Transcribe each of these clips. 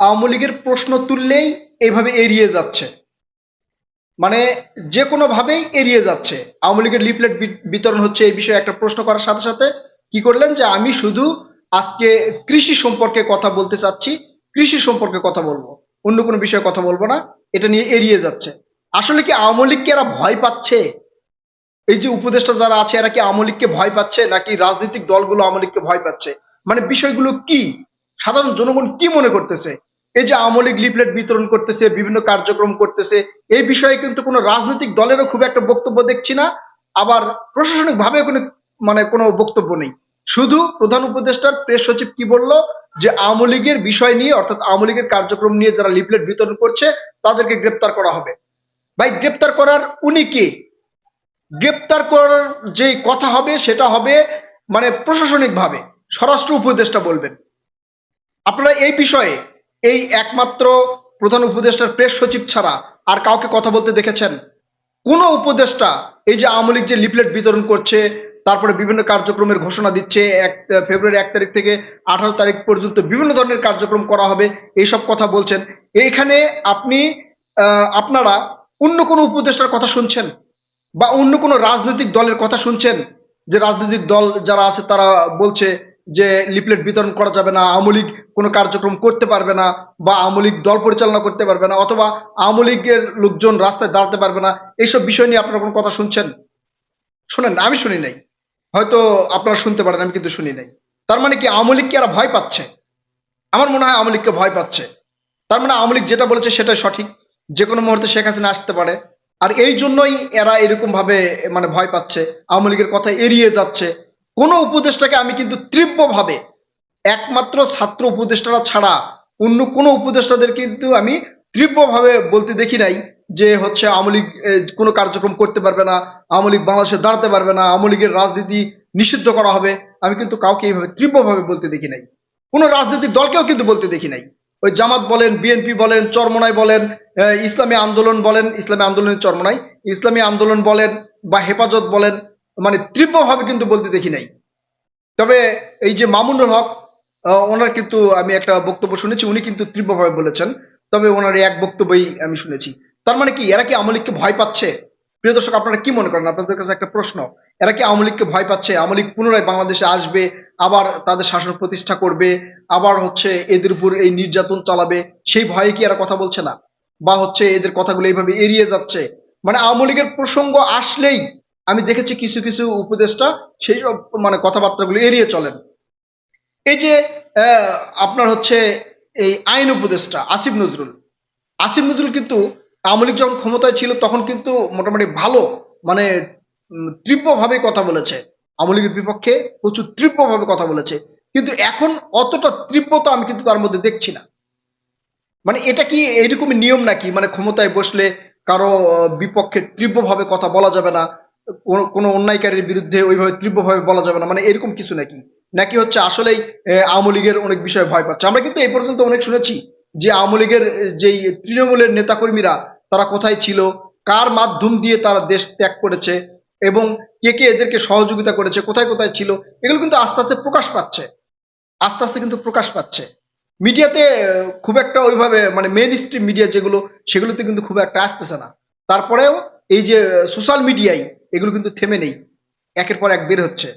আওয়ামী লীগের প্রশ্ন তুললেই এইভাবে এড়িয়ে যাচ্ছে। মানে যে কোনো ভাবেই এড়িয়ে যাচ্ছে। আওয়ামী লীগের লিফলেট বিতরণ হচ্ছে এই বিষয়ে একটা প্রশ্ন করার সাথে সাথে কি করলেন যে আমি শুধু আজকে কৃষি সম্পর্কে কথা বলতে চাচ্ছি, কৃষি সম্পর্কে কথা বলব। অন্য কোনো বিষয়ে কথা বলব না, এটা নিয়ে এড়িয়ে যাচ্ছে। আসলে কি আওয়ামী লীগকে এরা ভয় পাচ্ছে? এই যে উপদেষ্টা যারা আছে, এরা কি আওয়ামী লীগকে ভয় পাচ্ছে, নাকি রাজনৈতিক দলগুলো আওয়ামী লীগকে ভয় পাচ্ছে? মানে বিষয়গুলো কি? সাধারণ জনগণ কি মনে করতেছে? এই যে আওয়ামী লীগ লিফলেট বিতরণ করতেছে, বিভিন্ন কার্যক্রম করতেছে, এই বিষয়ে কিন্তু কোনো রাজনৈতিক দলেরও খুব একটা বক্তব্য দেখছি না। আবার প্রশাসনিক ভাবে কোনো মানে কোনো বক্তব্য নেই। শুধু প্রধান উপদেষ্টার প্রেস সচিব কি বলল? যে আওয়ামী লীগের বিষয় নিয়ে, অর্থাৎ আওয়ামী লীগের কার্যক্রম নিয়ে যারা লিফলেট বিতরণ করছে, তাদেরকে গ্রেপ্তার করা হবে। ভাই, গ্রেপ্তার করার উনি কে? গ্রেপ্তার করার যে কথা হবে, সেটা হবে মানে প্রশাসনিক ভাবে স্বরাষ্ট্র উপদেষ্টা বলবেন। আপনারা এই বিষয়ে এই একমাত্র প্রধান উপদেষ্টার প্রেস সচিব ছাড়া আর কাউকে কথা বলতে দেখেছেন? কোন উপদেষ্টা এই যে আওয়ামী লীগ যে লিফলেট বিতরণ করছে, তারপরে বিভিন্ন কার্যক্রমের ঘোষণা দিচ্ছে, এক ফেব্রুয়ারি এক তারিখ থেকে আঠারো তারিখ পর্যন্ত বিভিন্ন ধরনের কার্যক্রম করা হবে, এইসব কথা বলছেন। এইখানে আপনি আপনারা অন্য কোনো উপদেষ্টার কথা শুনছেন? বা অন্য কোনো রাজনৈতিক দলের কথা শুনছেন? যে রাজনৈতিক দল যারা আছে তারা বলছে যে লিফলেট বিতরণ করা যাবে না, আওয়ামী লীগ কোনো কার্যক্রম করতে পারবে না বা আওয়ামী লীগ দল পরিচালনা করতে পারবে না অথবা আওয়ামী লীগের লোকজন রাস্তায় দাঁড়াতে পারবে না, এইসব বিষয় নিয়ে আপনারা কোনো কথা শুনছেন? শোনেন, আমি শুনি নাই। হয়তো আপনারা শুনতে পারেন, আমি কিন্তু শুনি নাই। তার মানে কি আওয়ামী লীগকে এরা ভয় পাচ্ছে? আমার মনে হয় আওয়ামী লীগকে ভয় পাচ্ছে। তার মানে আওয়ামী লীগ যেটা বলেছে সেটাই সঠিক। যে কোনো মুহূর্তে শেখ হাসিনা আসতে পারে। আর এই জন্যই এরা এরকম ভাবে মানে ভয় পাচ্ছে। আওয়ামী লীগের কথা এড়িয়ে যাচ্ছে। কোনো উপদেষ্টাকে আমি কিন্তু তীব্রভাবে একমাত্র ছাত্র উপদেষ্টারা ছাড়া অন্য কোনো উপদেষ্টাদের কিন্তু আমি তীব্রভাবে বলতে দেখি নাই যে হচ্ছে আওয়ামী লীগ কোনো কার্যক্রম করতে পারবে না, আওয়ামী লীগ বাংলাদেশে দাঁড়াতে পারবে না, আওয়ামী লীগের রাজনীতি নিষিদ্ধ করা হবে। আমি কিন্তু কাউকে এইভাবে তীব্রভাবে বলতে দেখি নাই। কোনো রাজনৈতিক দলকেও কিন্তু বলতে দেখি নাই। ওই জামাত বলেন, বিএনপি বলেন, চরমনাই বলেন ইসলামী আন্দোলন বলেন, ইসলামী আন্দোলনের চরমনাই, ইসলামী আন্দোলন বলেন বা হেফাজত বলেন মানে তীব্রভাবে কিন্তু বলতে দেখি নাই। তবে এই যে মামুনুল হক ওনার কিন্তু আমি একটা বক্তব্য শুনেছি, উনি কিন্তু তীব্রভাবে বলেছেন, তবে ওনার এক বক্তব্যই আমি শুনেছি। তার মানে কি, এরা কি আওয়ামী লীগকে ভয় পাচ্ছে? প্রিয় দর্শক, আপনারা কি মনে করেন? আপনাদের কাছে একটা প্রশ্ন, এরা কি আওয়ামী লীগকে ভয় পাচ্ছে? আওয়ামী লীগ পুনরায় বাংলাদেশে আসবে, আবার তাদের শাসন প্রতিষ্ঠা করবে, আবার হচ্ছে এদের উপর এই নির্যাতন চালাবে, সেই ভয়ে কি এরা কথা বলছে না? বা হচ্ছে এদের কথাগুলো এইভাবে এড়িয়ে যাচ্ছে? মানে আওয়ামী লীগের প্রসঙ্গ আসলেই আমি দেখেছি কিছু কিছু উপদেষ্টা সেই সব মানে কথাবার্তাগুলো এড়িয়ে চলেন। এই যে আপনার হচ্ছে এই আইন উপদেষ্টা আসিফ নজরুল। আসিফ নজরুল কিন্তু আওয়ামী লীগ যখন ক্ষমতায় ছিল তখন কিন্তু মোটামুটি ভালো মানে তীব্রভাবে কথা বলেছে। আওয়ামী লীগের বিপক্ষে প্রচুর তীব্রভাবে কথা বলেছে। কিন্তু এখন অতটা তীব্রতা আমি কিন্তু তার মধ্যে দেখছি না। মানে এটা কি এইরকমই নিয়ম নাকি? মানে ক্ষমতায় বসলে কারও বিপক্ষে তীব্রভাবে কথা বলা যাবে না। কোনো অন্যায়কারীর বিরুদ্ধে ওইভাবে তীব্রভাবে বলা যাবে না। মানে এরকম কিছু নাকি? নাকি হচ্ছে আসলেই আওয়ামী লীগের অনেক বিষয়ে ভয় পাচ্ছে? আমরা কিন্তু এই পর্যন্ত অনেক শুনেছি যে আওয়ামী লীগের যেই তৃণমূলের নেতাকর্মীরা তারা কোথায় ছিল, কার মাধ্যম দিয়ে তারা দেশ ত্যাগ করেছে এবং কে কে এদেরকে সহযোগিতা করেছে, কোথায় কোথায় ছিল, এগুলো কিন্তু আস্তে আস্তে প্রকাশ পাচ্ছে। আস্তে আস্তে কিন্তু প্রকাশ পাচ্ছে। মিডিয়াতে খুব একটা ওইভাবে মানে মেন স্ট্রিম মিডিয়া যেগুলো, সেগুলোতে কিন্তু খুব একটা আসতেছে না। তারপরেও এই যে সোশ্যাল মিডিয়ায় এগুলো কিন্তু থেমে নেই। একের পর এক বের হচ্ছে।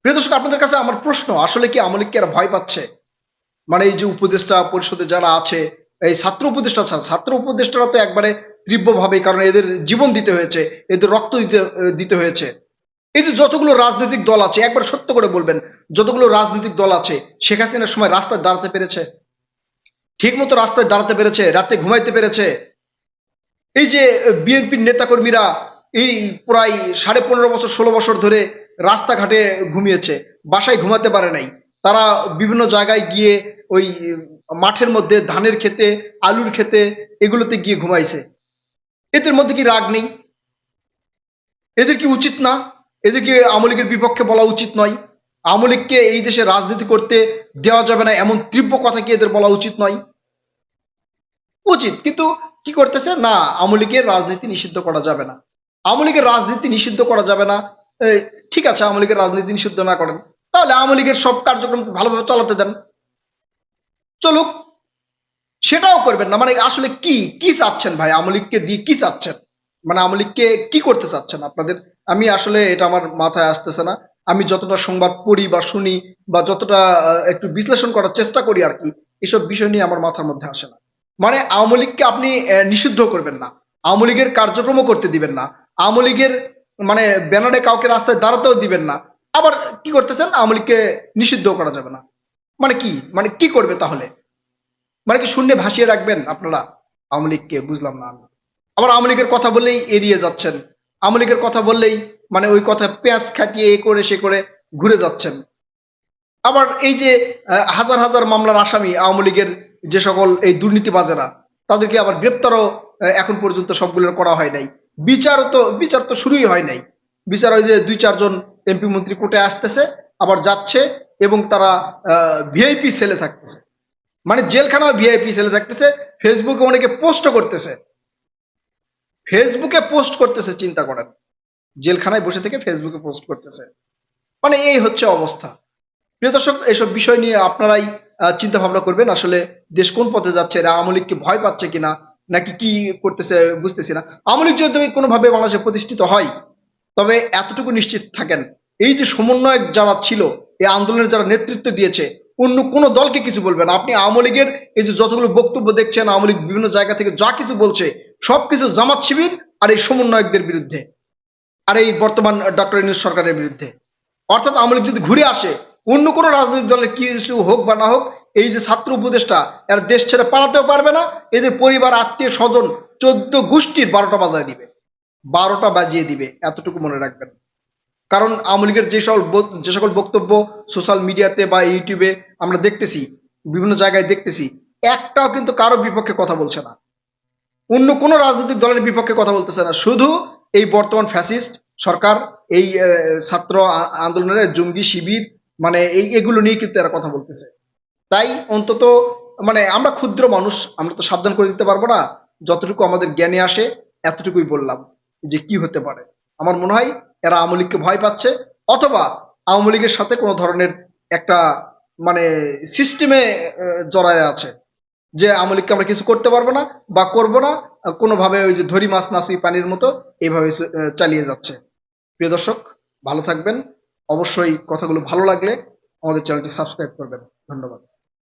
প্রিয় দর্শক, আপনাদের কাছে আমার প্রশ্ন, আসলে কি আওয়ামী কি আর ভয় পাচ্ছে? মানে এই যে উপদেষ্টা পরিষদে যারা আছে, এই ছাত্র উপদেষ্টা ছাত্র উপদেষ্টারা তো একবারে তীব্রভাবে, কারণ এদের জীবন দিতে হয়েছে, এদের রক্ত দিতে দিতে হয়েছে। এই যে যতগুলো রাজনৈতিক দল আছে, একবার সত্য করে বলবেন, যতগুলো রাজনৈতিক দল আছে, শেখ হাসিনার সময় রাস্তায় দাঁড়াতে পেরেছে। ঠিক মতো রাস্তায় দাঁড়াতে পেরেছে, রাতে ঘুমাইতে পেরেছে। এই যে বিএনপির নেতাকর্মীরা এই প্রায় সাড়ে পনেরো বছর, ষোলো বছর ধরে রাস্তাঘাটে ঘুমিয়েছে, বাসায় ঘুমাতে পারে নাই। তারা বিভিন্ন জায়গায় গিয়ে ওই মাঠের মধ্যে ধানের খেতে আলুর খেতে এগুলোতে গিয়ে ঘুমাইছে। এদের মধ্যে কি রাগ নেই? এদের কি উচিত না? এদেরকে আওয়ামী লীগের বিপক্ষে বলা উচিত নয়। আওয়ামী লীগকে এই দেশে রাজনীতি করতে দেওয়া যাবে না, এমন তীব্র কথা কি এদের বলা উচিত নয়? উচিত, কিন্তু কি করতেছে? না, আওয়ামী লীগের রাজনীতি নিষিদ্ধ করা যাবে না। আওয়ামী লীগের রাজনীতি নিষিদ্ধ করা যাবে না। ঠিক আছে, আওয়ামী লীগের রাজনীতি নিষিদ্ধ না করেন। তাহলে আওয়ামী লীগের সব কার্যক্রম ভালোভাবে চালাতে দেন। চলুক, সেটাও করবেন না। মানে আসলে কি কি চাচ্ছেন ভাই? আওয়ামী লীগকে দিয়ে কি চাচ্ছেন? মানে আওয়ামী লীগকে কি করতে চাচ্ছেন আপনাদের? আমি আসলে এটা আমার মাথায় আসতেছে না। আমি যতটা সংবাদ পড়ি বা শুনি বা যতটা একটু বিশ্লেষণ করার চেষ্টা করি আর কি, এসব বিষয় নিয়ে আমার মাথার মধ্যে আসে না। মানে আওয়ামী লীগকে আপনি নিষিদ্ধ করবেন না। আওয়ামী লীগের কার্যক্রমও করতে দিবেন না। আওয়ামী লীগের মানে ব্যানারে কাউকে রাস্তায় দাঁড়াতেও দিবেন না। আবার কি করতেছেন? আওয়ামী লীগকে নিষিদ্ধ করা যাবে না। মানে কি? মানে কি করবে তাহলে? মানে কি শূন্যে ভাসিয়ে রাখবেন আপনারা? আওয়ামী লীগকে, বুঝলাম না আমি। আবার আওয়ামী লীগের কথা বললেই এড়িয়ে যাচ্ছেন। আওয়ামী লীগের কথা বললেই মানে ওই কথা পেঁয়াজ খাটিয়ে এ করে সে করে ঘুরে যাচ্ছেন। আবার এই যে হাজার হাজার মামলার আসামি আওয়ামী লীগের যে সকল এই দুর্নীতিবাজেরা, তাদেরকে আবার গ্রেপ্তারও এখন পর্যন্ত সবগুলোর করা হয় নাই। বিচার তো বিচার তো শুরুই হয় নাই। বিচার ওই যে দুই, চারজন এমপি মন্ত্রী কোর্টে আসতেছে, আবার যাচ্ছে এবং তারা ভিআইপি সেলে থাকতেছে। মানে জেলখানাও ভিআইপি সেলে থাকতেছে ফেসবুকে অনেকে পোস্ট করতেছে। ফেসবুকে পোস্ট করতেছে, চিন্তা করেন। জেলখানায় বসে থেকে ফেসবুকে পোস্ট করতেছে। মানে এই হচ্ছে অবস্থা। প্রিয় দর্শক এইসব বিষয় নিয়ে আপনারাই চিন্তা ভাবনা করবেন, আসলে দেশ কোন পথে যাচ্ছে, এরা আওয়ামী লীগকে ভয় পাচ্ছে কিনা নাকি কি করতেছে বুঝতেছি না। আওয়ামী লীগ যদি কোনোভাবে বাংলাদেশে প্রতিষ্ঠিত হয়, তবে এতটুকু নিশ্চিত থাকেন, এই যে সমন্বয়ক যারা ছিল, এই আন্দোলনের যারা নেতৃত্ব দিয়েছে, অন্য কোনো দলকে কিছু বলবে না। আপনি আওয়ামী লীগের এই যে যতগুলো বক্তব্য দেখছেন, আওয়ামী লীগ বিভিন্ন জায়গা থেকে যা কিছু বলছে, সবকিছু জামাত শিবির আর এই সমন্বয়কদের বিরুদ্ধে, আর এই বর্তমান ডক্টর ইউনুস সরকারের বিরুদ্ধে। অর্থাৎ আওয়ামী লীগ যদি ঘুরে আসে, অন্য কোনো রাজনৈতিক দলের কিছু হোক বা না হোক এই যে ছাত্র উপদেষ্টা, এর দেশ ছেড়ে পালাতেও পারবে না, এদের পরিবার, আত্মীয় স্বজন চোদ্দ গোষ্ঠীর বারোটা বাজায় দিবে, বারোটা বাজিয়ে দিবে, এতটুকু মনে রাখবেন। কারণ আওয়ামী লীগের যে সকল যে সকল বক্তব্য সোশ্যাল মিডিয়াতে বা ইউটিউবে আমরা দেখতেছি, বিভিন্ন জায়গায় দেখতেছি, একটাও কিন্তু কারও বিপক্ষে কথা বলছে না। অন্য কোনো রাজনৈতিক দলের বিপক্ষে কথা বলতেছে না। শুধু এই বর্তমান ফ্যাসিস্ট সরকার, এই ছাত্র আন্দোলনের জঙ্গি শিবির মানে এই, এগুলো নিয়ে কিন্তু এরা কথা বলতেছে। তাই অন্তত মানে আমরা ক্ষুদ্র মানুষ, আমরা তো সাবধান করে দিতে পারব না। যতটুকু আমাদের জ্ঞানে আসে, এতটুকুই বললাম যে কি হতে পারে। আমার মনে হয় এরা আওয়ামী লীগকে ভয় পাচ্ছে, অথবা আওয়ামী লীগের সাথে কোনো ধরনের একটা মানে সিস্টেমে জড়ায় আছে। যে আওয়ামী লীগকে আমরা কিছু করতে পারব না বা করব না, কোনোভাবে ওই যে ধরি মাছ নাসুই পানির মতো এইভাবে চালিয়ে যাচ্ছে। প্রিয় দর্শক, ভালো থাকবেন। অবশ্যই কথাগুলো ভালো লাগলে আমাদের চ্যানেলটি সাবস্ক্রাইব করবেন। ধন্যবাদ।